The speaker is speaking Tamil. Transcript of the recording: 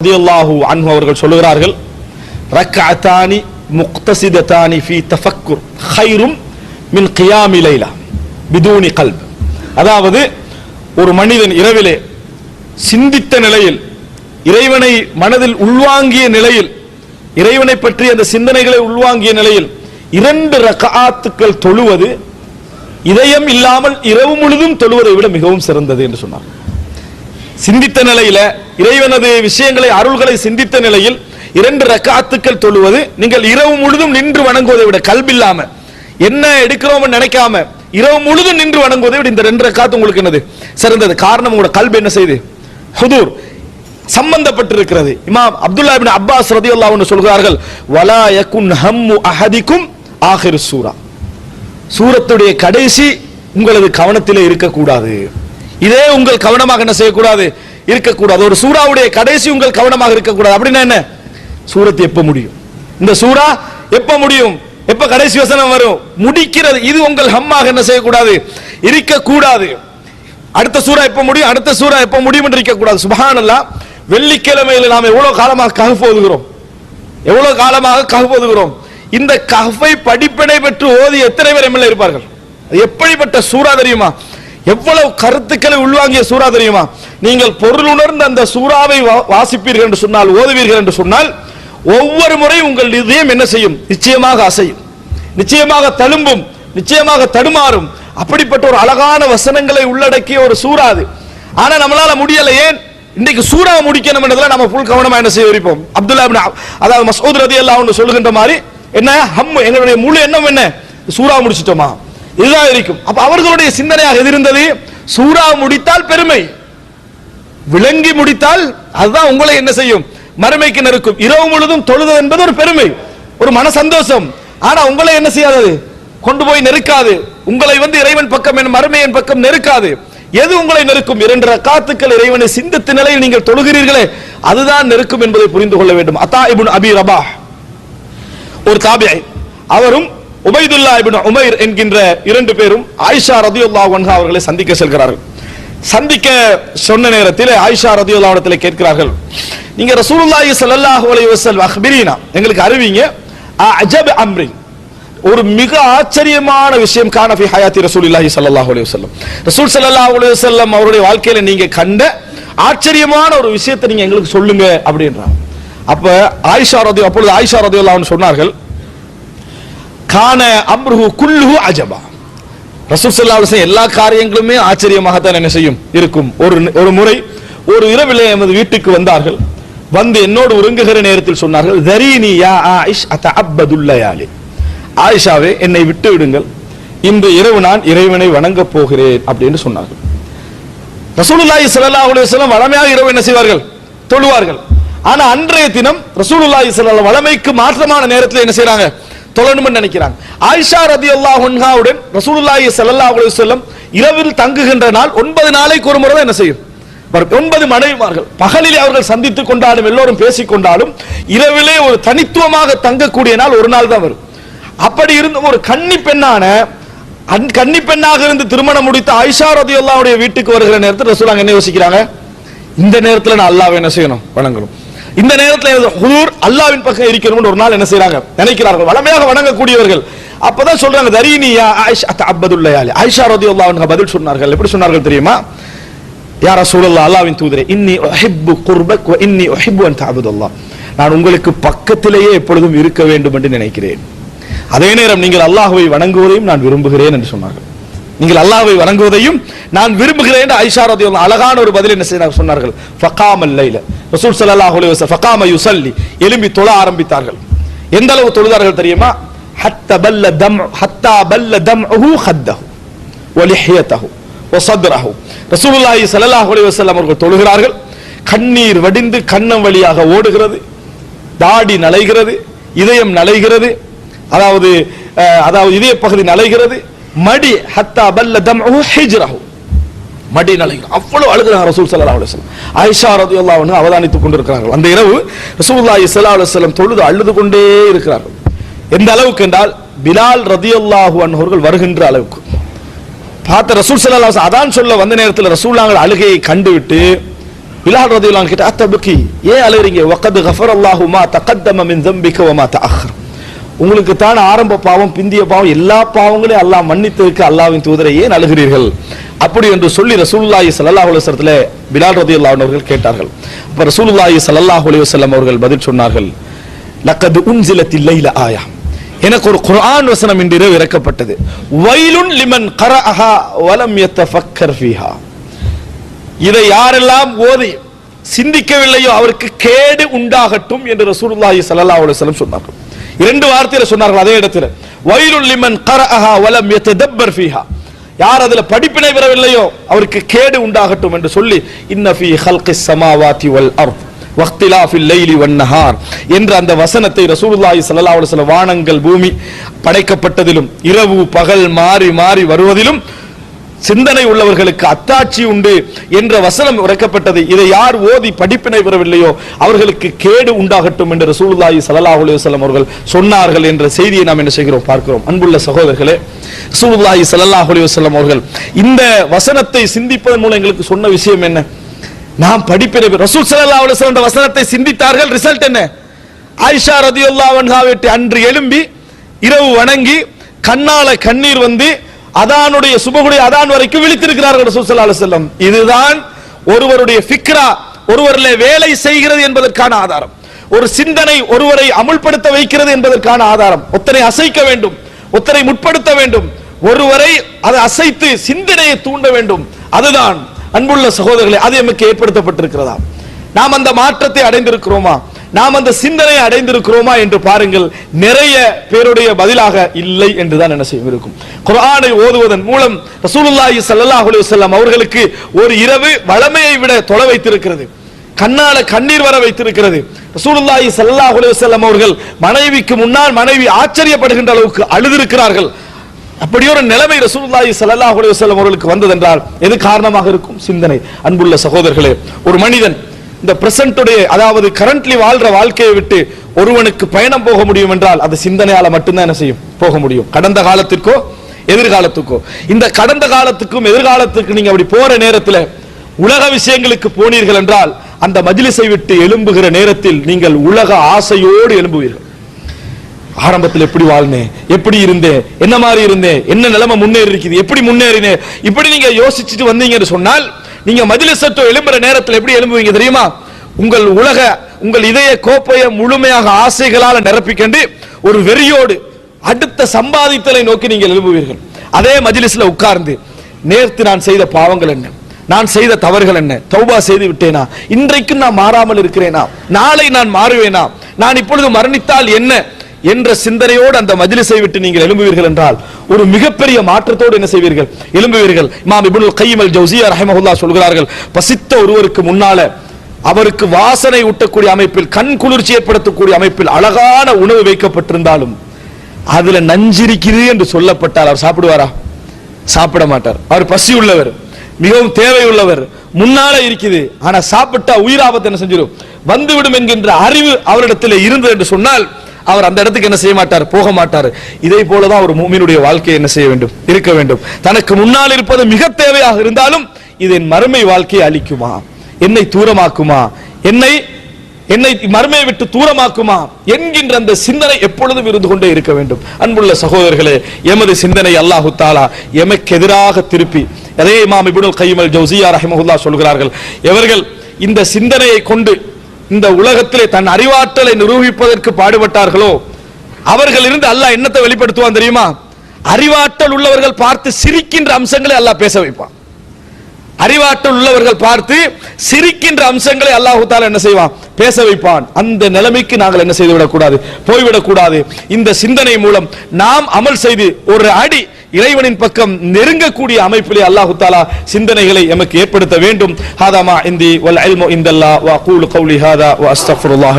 ரதியல்லாஹு அன்ஹு அவர்கள் சொல்லுகிறார்கள் முக்தசிதத்தானி தஃபக்குர் ஹைரும் மின் கியாமி லைலா பிதூனி கல்ப். அதாவது ஒரு மனிதன் இரவிலே சிந்தித்த நிலையில் இறைவனை மனதில் உள்வாங்கிய நிலையில் இறைவனை பற்றி அந்த சிந்தனைகளை உள்வாங்கிய நிலையில் இரண்டு ரக்ஆத்துக்கள் தொழுவது இதயம் இல்லாமல் இரவு முழுதும் தொழுவதை விட மிகவும் சிறந்தது என்று சொன்னார் சிந்தித்த நிலையில இறைவனது விஷயங்களை அருள்களை சிந்தித்த நிலையில் இரண்டு ரக்காத்துக்கள் தொழுவது நீங்கள் இரவு முழுதும் நின்று வணங்குவதை விட கல்பில்லாம என்ன எடுக்கிறோம் நினைக்காம இரவு முழுதும் நின்று வணங்குவதை விட இந்த ரெண்டு ரக்காத்து உங்களுக்கு என்னது? சிறந்தது. காரணம் உங்களோட கல்வி என்ன செய்யுது? ஹுதூர். சம்பந்தப்பட்டிருக்கிறது. இமாம் அப்துல்லா பின் அப்பாஸ் ரதியல்லாஹு ஒன்று சொல்கிறார்கள் வலா யக்குன் ஹம்மு அஹதிக்கும் ஆஹிர் சூரா. சூரத்துடைய கடைசி உங்களது கவனத்திலே இருக்கக்கூடாது. இதே உங்கள் கவனமாக என்ன செய்யக்கூடாது? இருக்கக்கூடாது. ஒரு சூறாவுடைய கடைசி உங்கள் கவனமாக இருக்கக்கூடாது. அப்படின்னா என்ன? சூரத் எப்ப முடியும்? இந்த சூறா எப்ப முடியும்? எப்ப கடைசி வசனம் வரும்? முடிக்கிறது. இது உங்கள் ஹம்மாக என்ன செய்யக்கூடாது? இருக்கக்கூடாது. அடுத்த சூறா எப்ப முடியும்? அடுத்த சூறா எப்ப முடியும் என்று இருக்கக்கூடாது. சுபஹானல்லாஹ் வெள்ளிக்கிழமையில நாம் எவ்வளவு காலமாக கஹஃப் ஓதுகிறோம்? எவ்வளவு காலமாக கஹஃப் ஓதுகிறோம்? இந்த கஃபை படிப்பினை பெற்று ஓதி எத்தனை பேர் எம்எல்ஏ இருப்பார்கள்? அது எப்படிப்பட்ட சூறா தெரியுமா? எவ்வளவு கருத்துக்களை உள்வாங்கிய சூறா தெரியுமா? நீங்கள் பொருள் உணர்ந்த அந்த சூறாவை வா- வாசிப்பீர்கள் என்று சொன்னால் ஓதுவீர்கள் என்று சொன்னால் ஒவ்வொரு முறையும் உங்கள் இதயம் என்ன செய்யும்? நிச்சயமாக அசையும். நிச்சயமாக தழும்பும். நிச்சயமாக தடுமாறும். அப்படிப்பட்ட ஒரு அழகான வசனங்களை உள்ளடக்கிய ஒரு சூறா அது. ஆனா நம்மளால முடியல. ஏன்? இன்னைக்கு சூறாவை முடிக்கணும் என்றதுல நம்ம புல் கவனமா என்ன செய்ய வைப்போம் அப்துல்லா அதாவது மசூத் ரதி அன்ஹு சொல்லுகின்ற மாதிரி என்ன? ஹம் எங்களுடைய முழு எண்ணம் என்ன? சூறா முடிச்சிட்டோமா? இதுதான் இருக்கும் அப்ப அவர்களுடைய சிந்தனையாக எது இருந்தது சூறா முடித்தால் பெருமை. விளங்கி முடித்தால் அதுதான் உங்களை என்ன செய்யும்? மறுமைக்கு நெருக்கும் இரவு முழுதும் தொழுது என்பது ஒரு பெருமை ஒரு மன சந்தோஷம். ஆனா உங்களை என்ன செய்யாதது கொண்டு போய் நெருக்காது. உங்களை வந்து இறைவன் பக்கம் என் மறுமையின் பக்கம் நெருக்காது. எது உங்களை நெருக்கும்? இரண்டு ரக்காத்துக்கள் இறைவனை சிந்தித்த நிலையில் நீங்கள் தொழுகிறீர்களே அதுதான் நெருக்கும் என்பதை புரிந்து கொள்ள வேண்டும். அத்தா இபுன் அபி ரபா. ஒரு தாபியை. அவரும் உபைதுல்லா இபின் உமைர் என்கின்ற இரண்டு பேரும் ஆயிஷா ரதியுல்லா ஒன்ஹா அவர்களை சந்திக்க செல்கிறார்கள். சந்திக்க சொன்ன நேரத்தில் ஆயிஷா ரதியுல்லா இடத்துல கேட்கிறார்கள். நீங்க ரசூலுல்லாஹி ஸல்லல்லாஹு அலைஹி வஸல்லம் அக்பிரினா எங்களுக்கு அறிவிங்க. அஜப் அம்ரி ஒரு மிக ஆச்சரியமான விஷயம் காண ஃபி ஹயாத்தி ரசூலுல்லாஹி ஸல்லல்லாஹு அலைஹி வஸல்லம். ரசூல் ஸல்லல்லாஹு அலைஹி வஸல்லம் அவருடைய வாழ்க்கையில நீங்க கண்ட ஆச்சரியமான ஒரு விஷயத்தை நீங்க எங்களுக்கு சொல்லுங்க அப்படின்றாங்க. அப்ப ஆயிஷா ரதி அப்பொழுது ஆயிஷா ரதியுல்லாஹு சொன்னார்கள் கான அம்ருஹு குல்லுஹு அஜபா. ரசூல் ஸல்லல்லாஹு அலைஹி எல்லா காரியங்களுமே ஆச்சரியமாகத்தான் என்ன செய்யும்? இருக்கும். ஒரு ஒரு முறை ஒரு இரவிலே எமது வீட்டுக்கு வந்தார்கள். வந்து என்னோடு உறங்குகிற நேரத்தில் சொன்னார்கள் தரீனி யா ஆயிஷ் அத்த அப்பதுல்லயாலி ஆயிஷாவே என்னை விட்டு விடுங்கள். இன்று இரவு நான் இறைவனை வணங்கப் போகிறேன் அப்படின்னு சொன்னார்கள். ரசூலுல்லாஹி ஸல்லல்லாஹு அலைஹி வஸல்லம் வளமையாக இரவு என்ன செய்வார்கள்? தொழுவார்கள். ஆனா அன்றைய தினம் ரசூலுல்லாஹி ஸல்லல்லாஹு வளமைக்கு மாற்றமான நேரத்தில் என்ன செய்றாங்க? தொழணும்னு நினைக்கிறாங்க. ஆயிஷா ரதியல்லாஹு அன்ஹாவுடன் ரசூலுல்லாஹி செல்லல்லா அலைஹி வஸல்லம் இரவில் தங்குகின்ற நாள் ஒன்பது நாளைக்கு ஒரு முறை தான் என்ன செய்யும்? வரும். ஒன்பது மனைவிமார்கள். பகலிலே அவர்கள் சந்தித்துக் கொண்டாலும் எல்லோரும் பேசிக் கொண்டாலும் இரவிலே ஒரு தனித்துவமாக தங்கக்கூடிய நாள் ஒரு நாள் தான் வரும். அப்படி இருந்த ஒரு கன்னி பெண்ணான அன் கன்னி பெண்ணாக இருந்து திருமணம் முடித்து ஆயிஷா ரதியுல்லாவுடைய வீட்டுக்கு வருகிற நேரத்தில் ரசூலாங்க என்ன யோசிக்கிறாங்க? இந்த நேரத்துல நான் அல்லாவை என்ன செய்யணும்? வணங்கணும். இந்த நேரத்துல ஹுதூர் அல்லாஹ்வின் பக்கம் இருக்கணும்னு ஒரு நாள் என்ன செய்யறாங்க நினைக்கிறார்கள். வளமையாக வணங்கக்கூடியவர்கள். அப்பதான் சொல்றாங்க தரீனியா ஆயிஷா அத்தஅப்பதுல்லயாலி ஆயிஷா ரதி அன்ஹா பதில் சொன்னார்கள். எப்படி சொன்னார்கள் தெரியுமா? யாரா சூழல்லா அல்லாவின் தூதரே இன்னி உஹிப்பு குர்பக் இன்னி உஹிப்பு அன் தஅபுதல்லாஹ். நான் உங்களுக்கு பக்கத்திலேயே எப்பொழுதும் இருக்க வேண்டும் என்று நினைக்கிறேன். அதே நேரம் நீங்கள் அல்லாஹுவை வணங்குவதையும் நான் விரும்புகிறேன் என்று சொன்னார்கள். நீங்கள் அல்லாவை வணங்குவதையும் நான் விரும்புகிறேன் ஐஷாரதி அழகான ஒரு பதில் என்ன செய்ய சொன்னார்கள். ஃபகாம் அல்லைல ரசூல் சல்லாஹ் அலி வசல் ஃபகாம யுசல்லி எலும்பி தொழ ஆரம்பித்தார்கள். எந்த அளவு தொழுதார்கள் தெரியுமா? ஹத்த பல்ல தம் ஹத்தா பல்ல தம் ஹூ ஹத்தஹு ஒலிஹியத்தஹு ஒசத்ரஹு ரசூலுல்லாஹி சல்லாஹ் அலி வசல்லம் அவர்கள் தொழுகிறார்கள். கண்ணீர் வடிந்து கண்ணம் வழியாக ஓடுகிறது. தாடி நலைகிறது. இதயம் நலைகிறது. அதாவது அதாவது இதய பகுதி நலைகிறது. மடி ஹத்தா பல்ல தம்உஹு ஹிஜ்ரஹு. மடி நலைகிறது அவ்வளவு அழுகிறார் ரசூல் ஸல்லல்லாஹு அலைஹி வஸல்லம். ஆயிஷா ரலியல்லாஹு அன்ஹா அவதானித்துக் கொண்டிருக்கிறார்கள். அந்த இரவு ரசூலுல்லாஹி ஸல்லல்லாஹு அலைஹி வஸல்லம் தொழுது அழுது கொண்டே இருக்கிறார்கள். எந்த அளவுக்கு என்றால் பிலால் ரதியல்லாஹு அன்ஹு அவர்கள் வருகின்ற அளவுக்கு. பார்த்த ரசூல் ஸல்லல்லாஹு அலைஹி அதான் சொல்ல வந்த நேரத்தில் ரசூல்லாங்கள் அழுகையை கண்டுவிட்டு பிலால் ரதியுல்லாஹு கிட்ட அத்தபுக்கி ஏன் அழுகிறீங்க? வக்கது கஃபர் அல்லாஹுமா மா தகத்தம மின் தம்பிக்க வமா தஅkhர் உங்களுக்கு தான் ஆரம்ப பாவம் பிந்திய பாவம் எல்லா பாவங்களையும் அல்லாஹ் மன்னித்ததுக்கு அல்லாஹ்வின் தூதரையே நல்கிறீர்கள் அப்படி என்று சொல்லி ரசூல்லாயி சல்லாஹ் அலுவலத்தில் பிலால் ரதி அவர்கள் கேட்டார்கள். அப்ப ரசூல்லாயி சல்லாஹ் அலுவலம் அவர்கள் பதில் சொன்னார்கள் லக்கது உன்சிலத்தில் லைல ஆயா. எனக்கு ஒரு குர்ஆன் வசனம் இன்று இரவு இறக்கப்பட்டது. வைலுன் லிமன் கரஅஹா வலம் யத்தஃபக்கர் ஃபீஹா. இதை யாரெல்லாம் ஓதி சிந்திக்கவில்லையோ அவருக்கு கேடு உண்டாகட்டும் என்று ரசூலுல்லாஹி ஸல்லல்லாஹு அலைஹி வஸல்லம் சொன்னார்கள். இரண்டு வார்த்தையில சொன்னார்கள் அதே இடத்துல. வைலுல் லிமன் கரஅஹா வலம் யததப்பர் ஃபீஹா. யார் அதுல படிப்பினை பெறவில்லையோ அவருக்கு கேடு உண்டாகட்டும் என்று சொல்லி இன்ன ஹல்கி ஹல்கிஸ் வல் அர்த் வக்திலாஃபில் லைலி வன்னஹார் என்ற அந்த வசனத்தை ரசூலுல்லாஹி ஸல்லல்லாஹு அலைஹி வஸல்லம் வானங்கள் பூமி படைக்கப்பட்டதிலும் இரவு பகல் மாறி மாறி வருவதிலும் சிந்தனை உள்ளவர்களுக்கு அத்தாட்சி உண்டு என்ற வசனம் உரைக்கப்பட்டது இதை யார் ஓதி படிப்பினை பெறவில்லையோ அவர்களுக்கு கேடு உண்டாகட்டும் என்று ரசூலுல்லாஹி ஸல்லல்லாஹு அலைஹி அவர்கள் சொன்னார்கள் என்ற செய்தியை நாம் என்ன செய்கிறோம்? பார்க்கிறோம். அன்புள்ள சகோதரர்களே ரசூலுல்லாஹி ஸல்லல்லாஹு அலைஹி அவர்கள் இந்த வசனத்தை சிந்திப்பதன் மூலம் எங்களுக்கு சொன்ன விஷயம் என்ன? நாம் படிப்பினை ரசூல் சலல்லா அலுவலம் இந்த வசனத்தை சிந்தித்தார்கள். ரிசல்ட் என்ன? ஆயிஷா ரதியுல்லா அன்ஹா அன்று எழும்பி இரவு வணங்கி கண்ணால கண்ணீர் வந்து அதானுடைய சுபகுடைய அதான் வரைக்கும் விழித்திருக்கிறார்கள் சுசலால செல்லம் இதுதான் ஒருவருடைய ஃபிக்ரா ஒருவரில் வேலை செய்கிறது என்பதற்கான ஆதாரம். ஒரு சிந்தனை ஒருவரை அமுல்படுத்த வைக்கிறது என்பதற்கான ஆதாரம். ஒத்தனை அசைக்க வேண்டும் ஒத்தனை முற்படுத்த வேண்டும் ஒருவரை அதை அசைத்து சிந்தனையை தூண்ட வேண்டும். அதுதான் அன்புள்ள சகோதரர்களே அது எமக்கு ஏற்படுத்தப்பட்டிருக்கிறதா? நாம் அந்த மாற்றத்தை அடைந்திருக்கிறோமா? நாம் அந்த சிந்தனை அடைந்திருக்கிறோமா என்று பாருங்கள் நிறைய பேருடைய பதிலாக இல்லை என்றுதான் என்ன செய்யும் இருக்கும். குரானை ஓதுவதன் மூலம் ரசூலுல்லாஹி ஸல்லல்லாஹு அலைஹி அவர்களுக்கு ஒரு இரவு வளமையை விட தொலை வைத்திருக்கிறது. கண்ணால கண்ணீர் வர வைத்திருக்கிறது. ரசூலுல்லாஹி ஸல்லல்லாஹு அலைஹி அவர்கள் மனைவிக்கு முன்னால் மனைவி ஆச்சரியப்படுகின்ற அளவுக்கு அழுதிருக்கிறார்கள். அப்படி ஒரு நிலைமை ரசூலுல்லாஹி ஸல்லல்லாஹு அலைஹி அவர்களுக்கு வந்ததென்றால் எது காரணமாக இருக்கும் சிந்தனை? அன்புள்ள சகோதரர்களே ஒரு மனிதன் இந்த பிரசன்டுடைய அதாவது கரண்ட்லி வாழ்ற வாழ்க்கையை விட்டு ஒருவனுக்கு பயணம் போக முடியும் என்றால் அது சிந்தனையால மட்டும்தான் என்ன செய்யும்? போக முடியும். கடந்த காலத்திற்கோ எதிர்காலத்துக்கோ. இந்த கடந்த காலத்துக்கும் எதிர்காலத்துக்கு நீங்க அப்படி போற நேரத்தில் உலக விஷயங்களுக்கு போனீர்கள் என்றால் அந்த மஜிலிசை விட்டு எழும்புகிற நேரத்தில் நீங்கள் உலக ஆசையோடு எழும்புவீர்கள். ஆரம்பத்தில் எப்படி வாழ்ந்தேன்? எப்படி இருந்தேன்? என்ன மாதிரி இருந்தேன்? என்ன நிலைமை முன்னேறி இருக்குது எப்படி முன்னேறினேன்? இப்படி நீங்க யோசிச்சுட்டு வந்தீங்கன்னு சொன்னால் நீங்க மதிலிசத்தோ எழும்புற நேரத்தில் எப்படி எழும்புவீங்க தெரியுமா? உங்கள் உலக உங்கள் இதய கோப்பையை முழுமையாக ஆசைகளால் நிரப்பிக்கண்டு ஒரு வெறியோடு அடுத்த சம்பாதித்தலை நோக்கி நீங்கள் எழும்புவீர்கள். அதே மஜிலிஸ்ல உட்கார்ந்து நேர்த்து நான் செய்த பாவங்கள் என்ன? நான் செய்த தவறுகள் என்ன? தௌபா செய்து விட்டேனா? இன்றைக்கும் நான் மாறாமல் இருக்கிறேனா? நாளை நான் மாறுவேனா? நான் இப்பொழுது மரணித்தால் என்ன? என்ற சிந்தனையோடு அந்த மஜ்லிஸை விட்டு நீங்கள் எழும்புவீர்கள் என்றால் ஒரு மிகப்பெரிய மாற்றத்தோடு என்ன செய்வீர்கள்? எழும்புவீர்கள். இமாம் இப்னுல் கையம் அல் ஜவுசியா ரஹமஹுல்லா சொல்கிறார்கள் பசித்த ஒருவருக்கு முன்னால அவருக்கு வாசனை ஊட்டக்கூடிய அமைப்பில் கண் குளிர்ச்சி ஏற்படுத்தக்கூடிய அமைப்பில் அழகான உணவு வைக்கப்பட்டிருந்தாலும் அதுல நஞ்சிருக்கிறது என்று சொல்லப்பட்டால் அவர் சாப்பிடுவாரா? சாப்பிட மாட்டார். அவர் பசி உள்ளவர் மிகவும் தேவை உள்ளவர் முன்னால இருக்குது. ஆனா சாப்பிட்டா உயிராபத்து என்ன செஞ்சிடும் வந்துவிடும் என்கின்ற அறிவு அவரிடத்தில் இருந்தது என்று சொன்னால் அவர் அந்த இடத்துக்கு என்ன செய்ய மாட்டார்? போக மாட்டார். இதே போலதான் ஒரு மூமினுடைய வாழ்க்கையை என்ன செய்ய வேண்டும்? இருக்க வேண்டும். தனக்கு முன்னால் இருப்பது மிக தேவையாக இருந்தாலும் இது என் மறுமை வாழ்க்கையை அளிக்குமா என்னை தூரமாக்குமா? என்னை என்னை மறுமையை விட்டு தூரமாக்குமா? என்கின்ற அந்த சிந்தனை எப்பொழுதும் இருந்து கொண்டே இருக்க வேண்டும். அன்புள்ள சகோதரர்களே எமது சிந்தனை அல்லாஹு தாலா எமக்கு எதிராக திருப்பி அதே இமாம் இப்னுல் கையம் அல் ஜௌசியா சொல்கிறார்கள் எவர்கள் இந்த சிந்தனையை கொண்டு இந்த உலகத்திலே தன் அறிவாற்றலை நிரூபிப்பதற்கு பாடுபட்டார்களோ? அவர்கள் இருந்து அல்லாஹ் என்னத்தை வெளிப்படுத்துவான் தெரியுமா? அறிவாற்றல் உள்ளவர்கள் பார்த்து சிரிக்கின்ற அம்சங்களை அல்லாஹ் பேச வைப்பான். அறிவாற்றல் உள்ளவர்கள் பார்த்து சிரிக்கின்ற அம்சங்களை அல்லாஹு தாலா என்ன செய்வான்? பேச வைப்பான். அந்த நிலைமைக்கு நாங்கள் என்ன செய்து விடக்கூடாது போய்விடக் கூடாது இந்த சிந்தனை மூலம் நாம் அமல் செய்து ஒரு அடி இறைவனின் பக்கம் நெருங்கக்கூடிய அமைப்பிலே அல்லாஹு தாலா சிந்தனைகளை எமக்கு ஏற்படுத்த வேண்டும். ஹாதாமா இந்தி வல் அல்மோ இந்தல்லா வ கூலு கௌலி ஹாதா வ அஸ்தக்ஃபிருல்லாஹ்